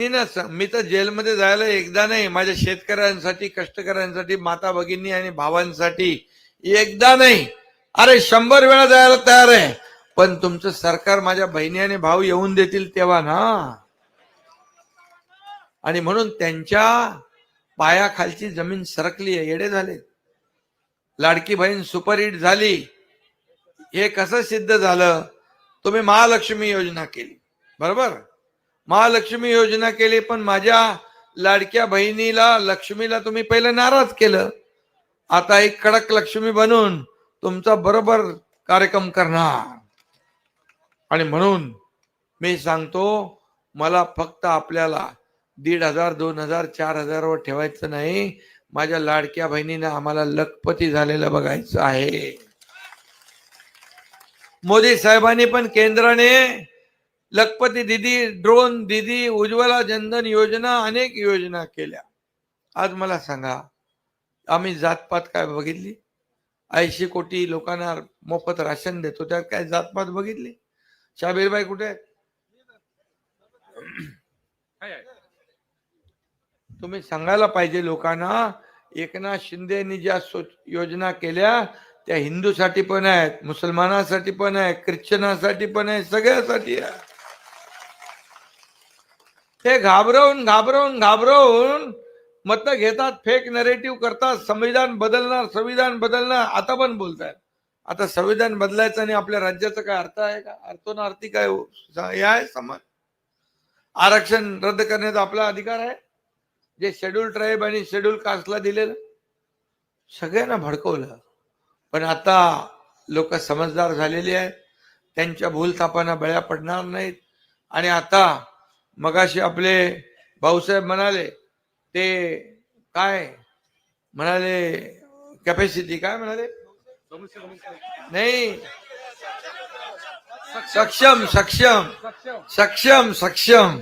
मी ना मी तर जेलमध्ये जायला एकदा नाही माझ्या शेतकऱ्यांसाठी कष्टकऱ्यांसाठी माता भगिनी आणि भावांसाठी एकदा नाही. अरे शंभर वेळा जायला तयार आहे. पण तुमचं सरकार माझ्या बहिणी आणि भाऊ येऊन देतील तेव्हा ना. आणि म्हणून त्यांच्या पायाखालची जमीन सरकली आहे येडे झाले. लाडकी बहीण सुपरहिट झाली. हे कसं सिद्ध झालं? तुम्ही महालक्ष्मी योजना केली. बरोबर? महालक्ष्मी योजना केली पण माझ्या लाडक्या बहिणीला लक्ष्मीला तुम्ही पहिलं नाराज केलं. आता एक कडक लक्ष्मी बनून तुमचा बरोबर कार्यक्रम करणार. आणि म्हणून मी सांगतो मला फक्त आपल्याला दीड हजार दोन हजार चार हजारवर ठेवायचं नाही. माझ्या लाडक्या बहिणीने आम्हाला लखपती झालेलं बघायचं आहे. मोदी साहेबांनी पण केंद्राने लखपती दिदी ड्रोन दिदी उज्ज्वला जनधन योजना अनेक योजना केल्या. आज मला सांगा आम्ही जातपात काय बघितली? ऐंशी कोटी लोकांना मोफत राशन देतो त्यात काय जातपात बघितली? शाबीरबाई कुठे आहेत? तुम्ही सांगायला पाहिजे लोकांना एकनाथ शिंदेनी ज्या योजना केल्या त्या हिंदूसाठी पण आहेत मुसलमानासाठी पण आहे ख्रिश्चनासाठी पण आहे सगळ्यासाठी आहे हे घाबरवून घाबरवून घाबरवून मत घेतात फेक नरेटिव्ह करतात संविधान बदलणार संविधान बदलणार आता पण बोलतायत. आता संविधान बदलायचं आणि आपल्या राज्याचा काय अर्थ आहे का? अर्थोनार्थी काय हो? हे आहे समान आरक्षण रद्द करण्याचा आपला अधिकार आहे. जे शेड्यूल ट्राईब आणि शेड्यूल कास्टला दिलेलं. सगळ्यांना भडकवलं. पण आता लोक समजदार झालेली आहेत. त्यांच्या भूलथापांना बळ्या पडणार नाहीत. आणि आता मगाशी आपले भाऊसाहेब म्हणाले ते काय? म्हणाले कॅपॅसिटी काय? म्हणाले. नाही. सक्षम सक्षम सक्षम सक्षम.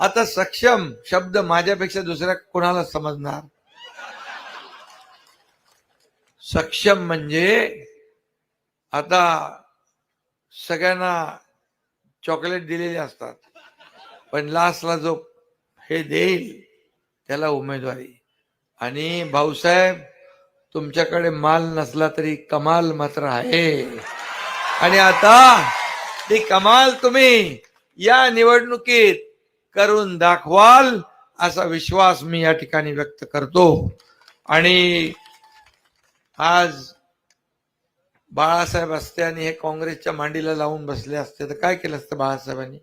आता सक्षम शब्द माझ्यापेक्षा दुसऱ्या कोणाला समजणार? सक्षम म्हणजे आता सगळ्यांना चॉकलेट दिलेले असतात. पण लास्टला जो हे देईल त्याला उमेदवारी. आणि भाऊसाहेब तुमच्याकडे माल नसला तरी कमाल मात्र आहे. आणि आता ती कमाल तुम्ही या निवडणुकीत करून दाखवाल असा विश्वास मी या ठिकाणी व्यक्त करतो. आणि आज बाळासाहेब असते आणि हे काँग्रेसच्या मांडीला लावून बसले असते तर काय केलं असतं बाळासाहेबांनी?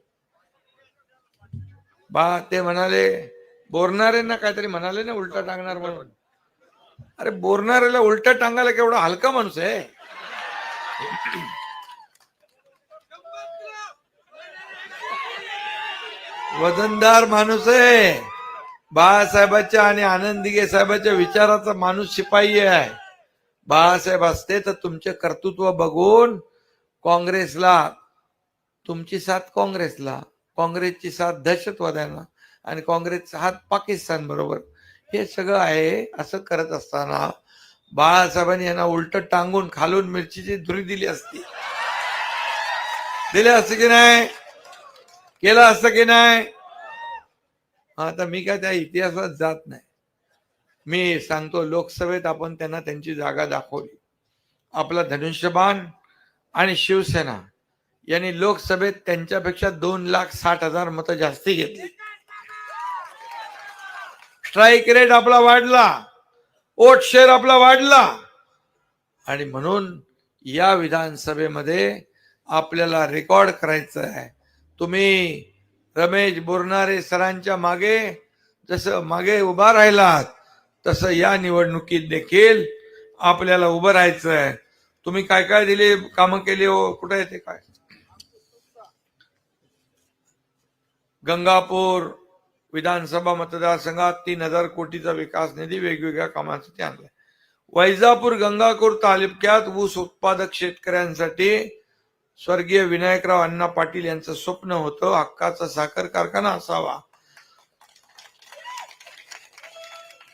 बा ते म्हणाले बोरणारेंना काहीतरी म्हणाले ना उलटा टांगणार म्हणून. अरे बोरणाऱ्याला उलटा टांगायला केवढा हलका माणूस आहे. वजनदार माणूस आहे. बाळासाहेबाच्या आणि आनंदीगे साहेबाच्या विचाराचा माणूस शिपाई आहे. बाळासाहेब असते तर तुमचे कर्तृत्व बघून काँग्रेसला तुमची साथ काँग्रेसला. काँग्रेसची साथ दहशतवाद्यांना आणि काँग्रेसचा हात पाकिस्तान बरोबर हे सगळं आहे असं करत असताना बाळासाहेबांनी यांना उलट टांगून खालून मिरचीची धुरी दिली असती. दिले असते की नाही? केलं असतं की नाही? आता मी काय त्या इतिहासात जात नाही. मी सांगतो लोकसभेत आपण त्यांना त्यांची जागा दाखवली. आपला धनुष्यबाण आणि शिवसेना. यांनी लोकसभेत त्यांच्यापेक्षा दोन लाख साठ हजार मतं जास्ती घेतली. स्ट्राईक रेट आपला वाढला. वोट शेअर आपला वाढला. आणि म्हणून या विधानसभेमध्ये आपल्याला रेकॉर्ड करायचं आहे. तुम्ही रमेश बोरणारे सरांच्या मागे जसं मागे उभा राहिलात तसं या निवडणुकीत देखील आपल्याला उभं राहायचं आहे. तुम्ही काय काय दिले कामं केली हो? कुठे येते काय? गंगापूर विधानसभा मतदारसंघात तीन हजार कोटीचा विकास निधी वेगवेगळ्या कामांसाठी आणलाय वैजापूर गंगापूर तालुक्यात ऊस उत्पादक शेतकऱ्यांसाठी स्वर्गीय विनायकराव अण्णा पाटील यांचं स्वप्न होतं हक्काचा साखर कारखाना असावा.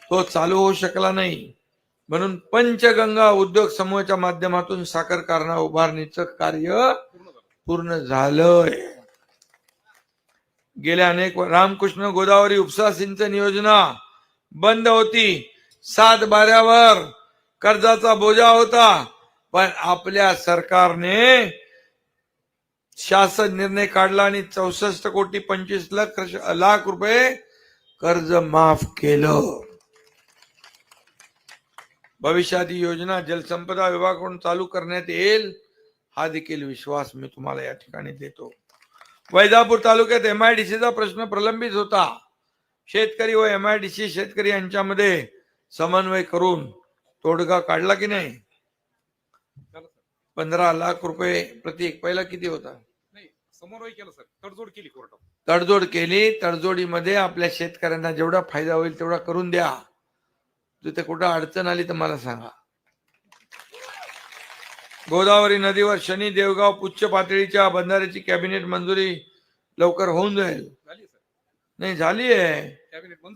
तो चालू होऊ शकला नाही. म्हणून पंचगंगा उद्योग समूहाच्या माध्यमातून साखर कारखाना उभारणीचं कार्य पूर्ण झालंय. गेल्या अनेक रामकृष्ण गोदावरी उपसा सिंचन योजना बंद होती. सात बाऱ्यावर कर्जाचा बोजा होता. पण आपल्या सरकारने शासन निर्णय काढला आणि चौसष्ट कोटी पंचवीस लाख लाख रुपये कर्ज माफ केलं. भविष्यात ही योजना जलसंपदा विभागाकडून चालू करण्यात येईल हा देखील विश्वास मी तुम्हाला या ठिकाणी देतो. वैजापूर तालुक्यात एमआयडीसीचा प्रश्न प्रलंबित होता. शेतकरी व एमआयडीसी शेतकरी यांच्यामध्ये समन्वय करून तोडगा काढला की नाही? पंधरा लाख रुपये प्रत्येक पहिला किती होता? नाही समन्वय केलं सर. तडजोड केली कोर्टात. तडजोड केली. तडजोडीमध्ये आपल्या शेतकऱ्यांना जेवढा फायदा होईल तेवढा करून द्या. तिथे कुठं अडचण आली तर मला सांगा. गोदावरी नदीवर शनी देवगाव उच्च पातळीच्या बंधाऱ्याची कॅबिनेट मंजुरी लवकर होऊन जाईल. नाही झाली आहे.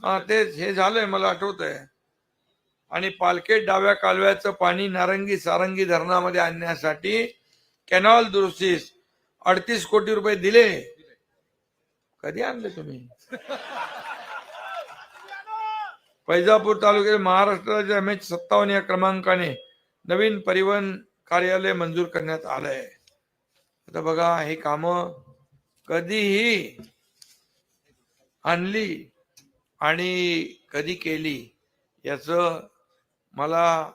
हा तेच हे झालंय मला आठवत आहे आणि पालखेड डाव्या कालव्याचं पाणी नारंगी सारंगी धरणामध्ये आणण्यासाठी कॅनॉल दुरुस्तीस अडतीस कोटी रुपये दिले. कधी आणले तुम्ही? फैजापूर तालुक्यात महाराष्ट्राच्या एम एच सत्तावन्न या क्रमांकाने नवीन परिवहन कार्यालय मंजूर करण्यात आलंय. आता बघा हे काम कधीही आणली आणि कधी केली याच मला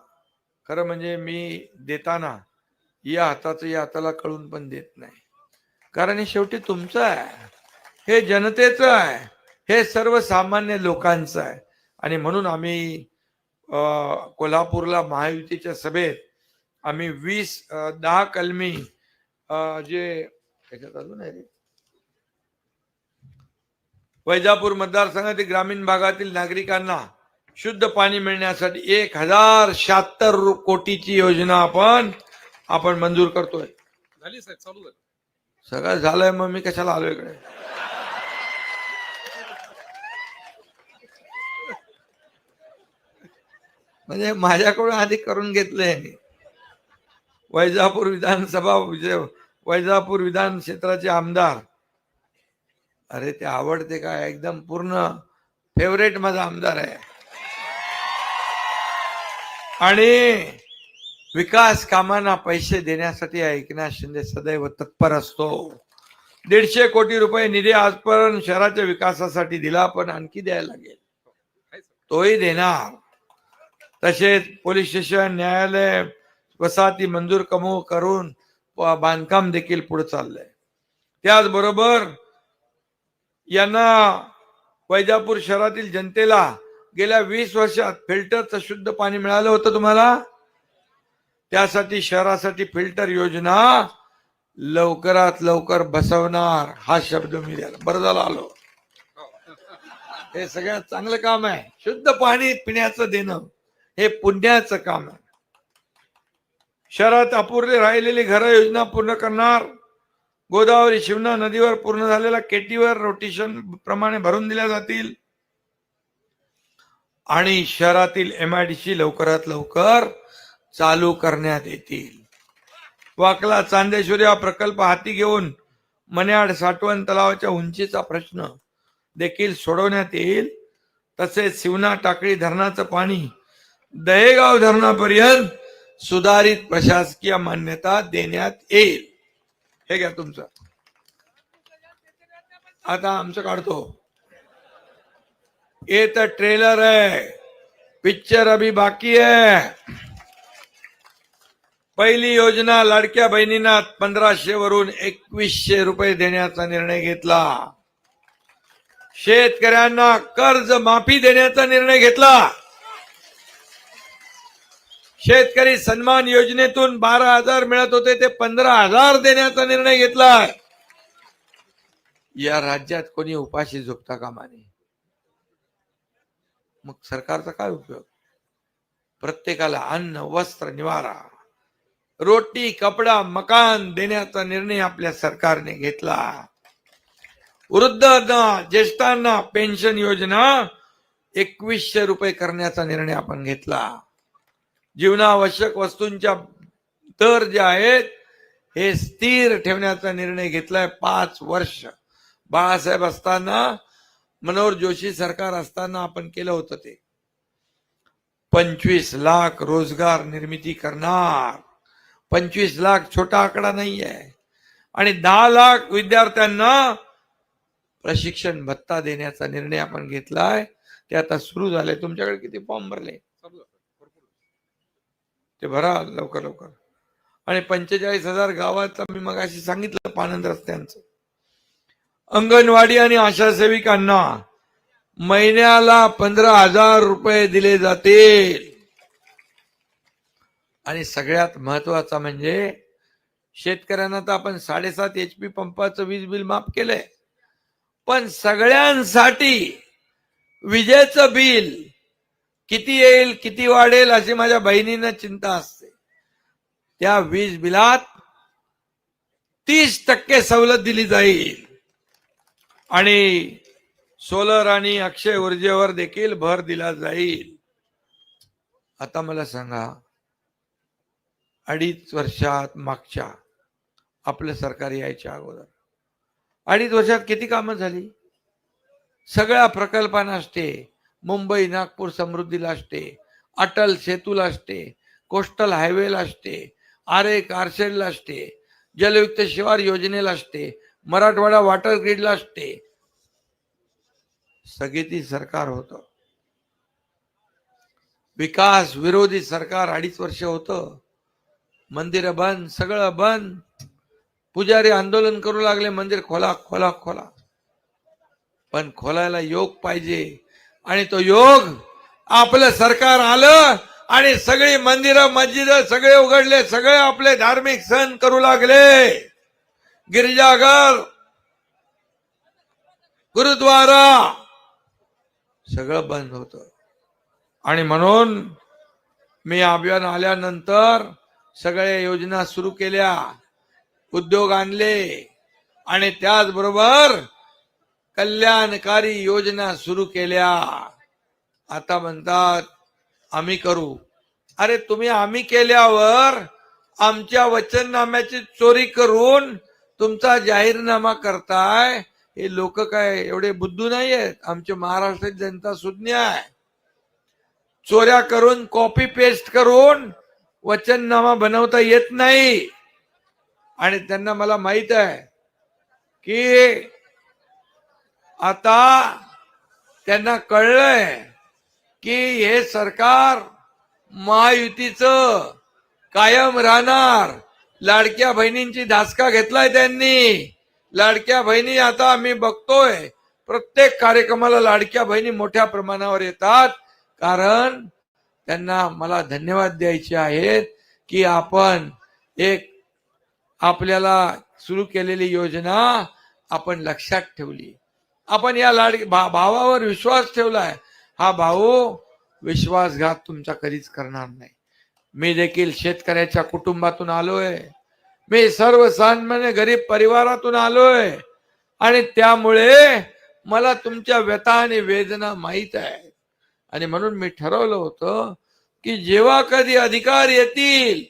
खरं म्हणजे मी देताना या हाताचं या हाताला कळून पण देत नाही. कारण हे शेवटी तुमचं आहे. हे जनतेचं आहे. हे सर्वसामान्य लोकांचं आहे. आणि म्हणून आम्ही कोल्हापूरला महायुतीच्या सभेत आम्ही वीस दहा कलमी जे त्याच्यात अजून आहे वैजापूर मतदारसंघातील ग्रामीण भागातील नागरिकांना शुद्ध पाणी मिळण्यासाठी एक हजार शहात्तर कोटीची योजना आपण आपण मंजूर करतोय. झाली साहेब चालू झाली. सगळं झालंय मग मी कशाला आलो इकडे? म्हणजे माझ्याकडून आधी करून घेतलंय मी. वैजापूर विधानसभा विजय- वैजापूर विधान क्षेत्राचे आमदार. अरे ते आवडते काय एकदम पूर्ण फेवरेट माझा आमदार आहे. आणि विकास कामांना पैसे देण्यासाठी एकनाथ शिंदे सदैव तत्पर असतो. दीडशे कोटी रुपये निधी आजपर्यंत शहराच्या विकासासाठी दिला पण आणखी द्यायला लागेल. तोही देणार. तसेच पोलीस स्टेशन न्यायालय वसाहती मंजूर कमू करून बांधकाम देखील पुढे चाललंय. त्याचबरोबर यांना वैजापूर शहरातील जनतेला गेल्या वीस वर्षात फिल्टरचं शुद्ध पाणी मिळालं होतं तुम्हाला? त्यासाठी शहरासाठी फिल्टर योजना लवकरात लवकर बसवणार हा शब्द मी द्याला बरं झालं आलो. हे सगळ्यात चांगलं काम आहे. शुद्ध पाणी पिण्याचं देणं हे पुण्याचं काम आहे. शहरात अपुरले राहिलेली घर योजना पूर्ण करणार. गोदावरी शिवना नदीवर पूर्ण झालेल्या केटीवर रोटेशन प्रमाणे भरून दिल्या जातील. आणि शहरातील एमआयडीसी लवकरात लवकर चालू करण्यात येतील. वाकला चांदेश्वरी हा प्रकल्प हाती घेऊन मन्याड साठवण तलावाच्या उंचीचा प्रश्न देखील सोडवण्यात येईल. तसेच शिवना टाकळी धरणाचं पाणी दहेगाव धरणापर्यंत सुधारित प्रशासकीय मान्यता देण्यात येईल. हे घ्या तुमचं. आता आमचं काढतो. ये तर ट्रेलर है पिक्चर अभी बाकी है पहिली योजना लाडक्या बहिणींना पंधराशे वरून एकवीसशे रुपये देण्याचा निर्णय घेतला. शेतकऱ्यांना कर्ज माफी देण्याचा निर्णय घेतला. शेतकरी सन्मान योजनेतून बारा हजार मिळत होते ते पंधरा हजार देण्याचा निर्णय घेतला या राज्यात कोणी उपाशी झोपता कामा नये. मग सरकारचा काय उपयोग? प्रत्येकाला अन्न वस्त्र निवारा रोटी कपडा मकान देण्याचा निर्णय आपल्या सरकारने घेतला. वृद्धांना ज्येष्ठांना पेन्शन योजना एकवीसशे रुपये करण्याचा निर्णय आपण घेतला. जीवनावश्यक वस्तूंच्या दर जे आहेत हे स्थिर ठेवण्याचा निर्णय घेतलाय पाच वर्ष. बाळासाहेब असताना मनोहर जोशी सरकार असताना आपण केलं होतं ते. पंचवीस लाख रोजगार निर्मिती करणार. पंचवीस लाख छोटा आकडा नाही आहे आणि दहा लाख विद्यार्थ्यांना प्रशिक्षण भत्ता देण्याचा निर्णय आपण घेतलाय. ते आता सुरू झाले. तुमच्याकडे किती फॉर्म भरले चालू आहे सर भरपूर ते भरा लवकर लवकर. आणि पंचेचाळीस हजार गावाचं मी मग अशी सांगितलं पानंद रस्त्यांचं. अंगणवाडी आणि आशा सेविकांना महिन्याला पंधरा हजार रुपये दिले जातील. आणि सगळ्यात महत्वाचं म्हणजे शेतकऱ्यांना तर आपण साडेसात एच पी पंपाचं वीज बिल माफ केलंय. पण सगळ्यांसाठी विजेचं बिल किती येईल किती वाढेल अशी माझ्या बहिणीनं चिंता असते. त्या वीज बिलात तीस टक्के सवलत दिली जाईल. आणि सोलर आणि अक्षय ऊर्जेवर देखील भर दिला जाईल. आता मला सांगा अडीच वर्षात मागच्या आपलं सरकार यायच्या अगोदर अडीच वर्षात किती कामं झाली? सगळ्या प्रकल्पांना स्टे मुंबई नागपूर समृद्धीला असते अटल सेतूला असते कोस्टल हायवेला असते आरे कारशेडला असते जलयुक्त शिवार योजनेला असते मराठवाडा वॉटर ग्रीडला असते स्थगिती सरकार होत. विकास विरोधी सरकार अडीच वर्ष होतं. मंदिर बंद सगळं बंद. पुजारी आंदोलन करू लागले मंदिर खोला खोला खोला. पण खोलायला योग पाहिजे. आणि तो योग आपलं सरकार आलं आणि सगळी मंदिरं मस्जिद सगळे उघडले सगळे आपले धार्मिक सण करू लागले. गिरिजाघर गुरुद्वारा सगळं बंद होत. आणि म्हणून मी अभियान आल्यानंतर सगळ्या योजना सुरू केल्या उद्योग आणले आणि त्याचबरोबर कल्याणकारी योजना सुरू केल्या. आता म्हणतात आम्ही करू. अरे तुम्ही आम्ही केल्यावर आमच्या वचननाम्याची चोरी करून तुमचा जाहीरनामा करताय. हे लोक काय एवढे बुद्धू नाही आहेत आमची महाराष्ट्राची जनता सुज्ञ आहे. चोऱ्या करून कॉपी पेस्ट करून वचननामा बनवता येत नाही. आणि त्यांना मला माहीत आहे की आता त्यांना कळलंय की हे सरकार महायुतीचं कायम राहणार. लाडक्या बहिणींची धासका घेतलाय त्यांनी. लाडक्या बहिणी आता आम्ही बघतोय. प्रत्येक कार्यक्रमाला लाडक्या बहिणी मोठ्या प्रमाणावर येतात. कारण त्यांना मला धन्यवाद द्यायचे आहेत की आपण एक आपल्याला सुरू केलेली योजना आपण लक्षात ठेवली. आपण या लाड भा- भावावर विश्वास ठेवलाय. हा भाऊ विश्वासघात तुमचा कधीच करणार नाही. मी देखील शेतकऱ्याच्या कुटुंबातून आलोय. मी सर्वसामान्य गरीब परिवारातून आलोय. आणि त्यामुळे मला तुमच्या व्यथा आणि वेदना माहीत आहे. आणि म्हणून मी ठरवलं होतं की जेव्हा कधी अधिकार येतील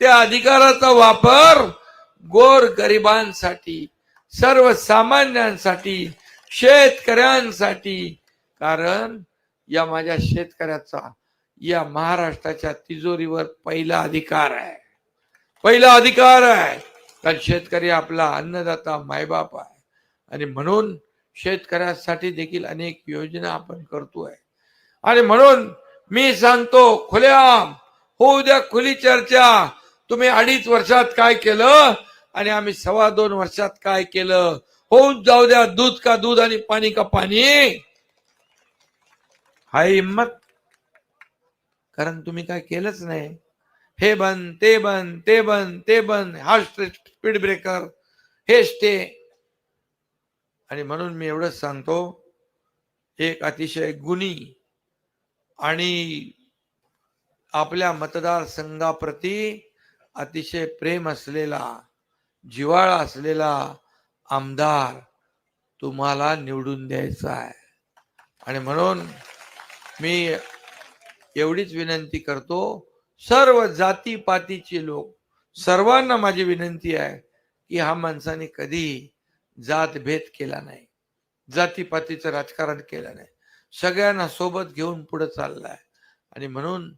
त्या अधिकाराचा वापर गोर गरिबांसाठी सर्वसामान्यांसाठी शेतकऱ्यांसाठी. कारण या माझ्या शेतकऱ्याचा या महाराष्ट्राच्या तिजोरीवर पहिला अधिकार आहे. पहिला अधिकार आहे. कारण शेतकरी आपला अन्नदाता मायबाप आहे. आणि म्हणून शेतकऱ्यासाठी देखील अनेक योजना आपण करतोय. आणि म्हणून मी सांगतो खुलेआम होऊ द्या खुली चर्चा. तुम्ही अडीच वर्षात काय केलं? आणि आम्ही सव्वा दोन वर्षात काय केलं? होऊन जाऊ द्या दूध का दूध आणि पाणी का पाणी. हाय हिंमत कारण तुम्ही काय केलंच नाही. हे बन ते बन ते बन ते बन हा स्पीड ब्रेकर हे स्टे आणि म्हणून मी एवढंच सांगतो एक अतिशय गुणी आणि आपल्या मतदारसंघाप्रती अतिशय प्रेम असलेला जिवाळा असलेला आमदार तुम्हाला निवडून द्यायचा आहे. आणि म्हणून मी एवढीच विनंती करतो सर्व जातीपातीचे लोक सर्वांना माझी विनंती आहे की हा माणसाने कधी जातभेद केला नाही जातीपातीचं राजकारण केलं नाही. सगळ्यांना सोबत घेऊन पुढे चाललाय. आणि म्हणून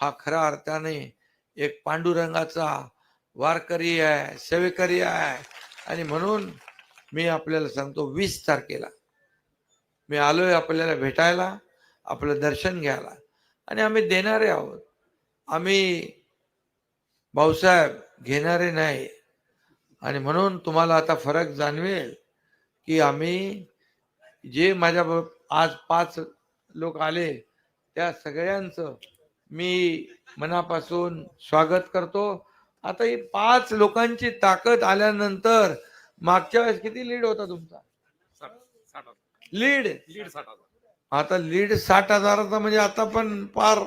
हा खऱ्या अर्थाने एक पांडुरंगाचा वारकरी आहे सेवेकरी आहे. आणि म्हणून मी आपल्याला सांगतो वीस तारखेला. मी आलोय आपल्याला भेटायला आपलं दर्शन घ्यायला. आणि आम्ही देणारे आहोत. आम्ही भाऊसाहेब घेणारे नाही. आणि म्हणून तुम्हाला आता फरक जाणवेल की आम्ही जे माझ्या आज पाच लोक आले त्या सगळ्यांचं मी मनापासून स्वागत करतो. आता ही पाच लोकांची ताकद आल्यानंतर मागच्या वेळेस किती लीड होता तुमचा? लीड लीड साठ हजार. आता लीड साठ हजाराचा म्हणजे आता पण पार.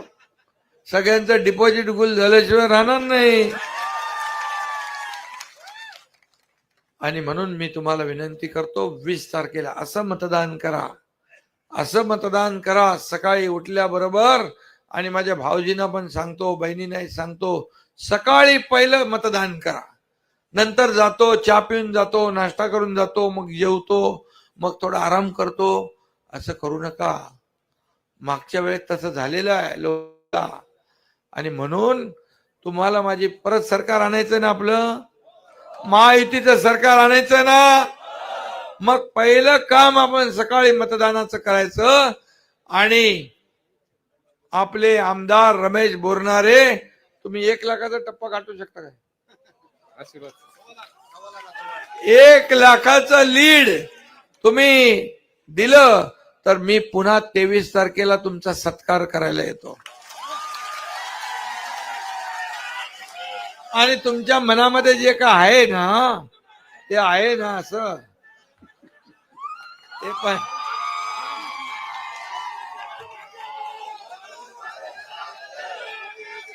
सगळ्यांचं डिपॉझिट गुल झाल्याशिवाय राहणार नाही. आणि म्हणून मी तुम्हाला विनंती करतो वीस तारखेला असं मतदान करा. असं मतदान करा सकाळी उठल्याबरोबर. आणि माझ्या भाऊजींना पण सांगतो बहिणींनाही सांगतो सकाळी पहिलं मतदान करा. नंतर जातो चहा पिऊन जातो नाश्ता करून जातो मग जेवतो मग थोडा आराम करतो. असं करू नका. मागच्या वेळेस तसं झालेलं आहे लोक आणि म्हणून तुम्हाला माझी परत सरकार आणायचं ना आपलं? महायुतीचं सरकार आणायचं ना? मग पहिलं काम आपण सकाळी मतदानाचं करायचं. आणि आपले आमदार रमेश बोरणारे तुम्ही एक लाखाचा टप्पा गाठू शकता काय? एक लाखाचं लीड तुम्ही दिलं तर मी पुन्हा तेवीस तारखेला तुमचा सत्कार करायला येतो. आणि तुमच्या मनामध्ये जे का आहे ना ते आहे ना असं. ते पण.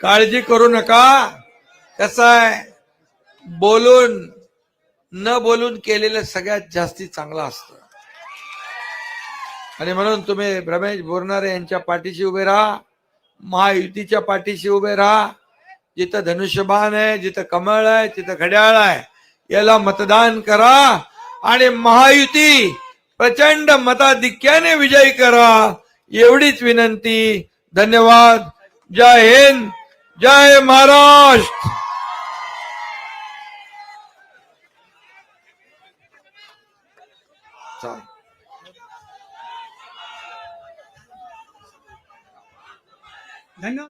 काळजी करू नका. कसं आहे? बोलून न बोलून केलेलं सगळ्यात जास्ती चांगलं असतं. आणि म्हणून तुम्ही रमेश बोरणारे यांच्या पाठीशी उभे राहा महायुतीच्या पाठीशी उभे राहा. जिथं धनुष्यबाण आहे जिथं कमळ आहे तिथं घड्याळ आहे याला मतदान करा आणि महायुती प्रचंड मताधिक्याने विजयी करा. एवढीच विनंती. धन्यवाद. जय हिंद. जय महाराष्ट्र. धन्यवाद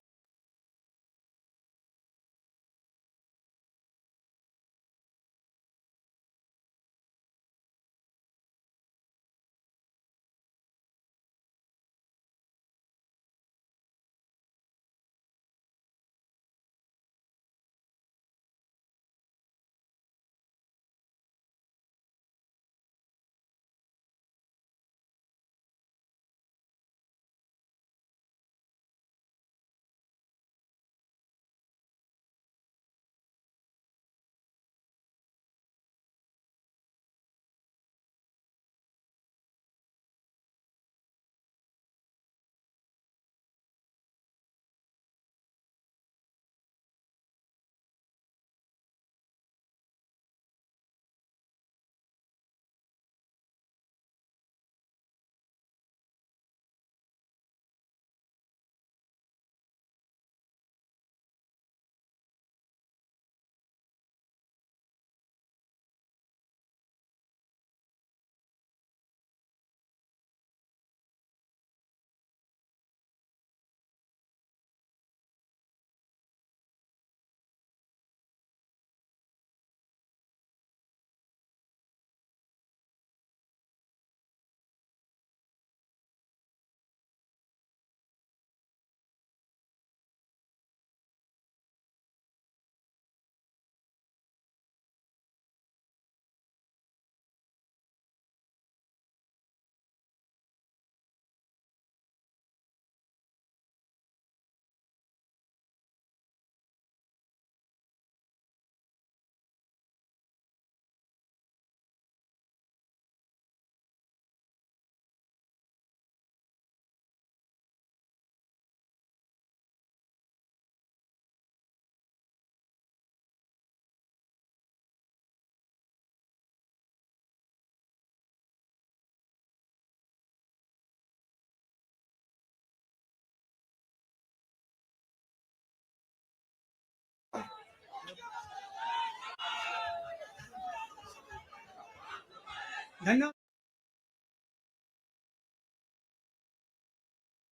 धन्यवाद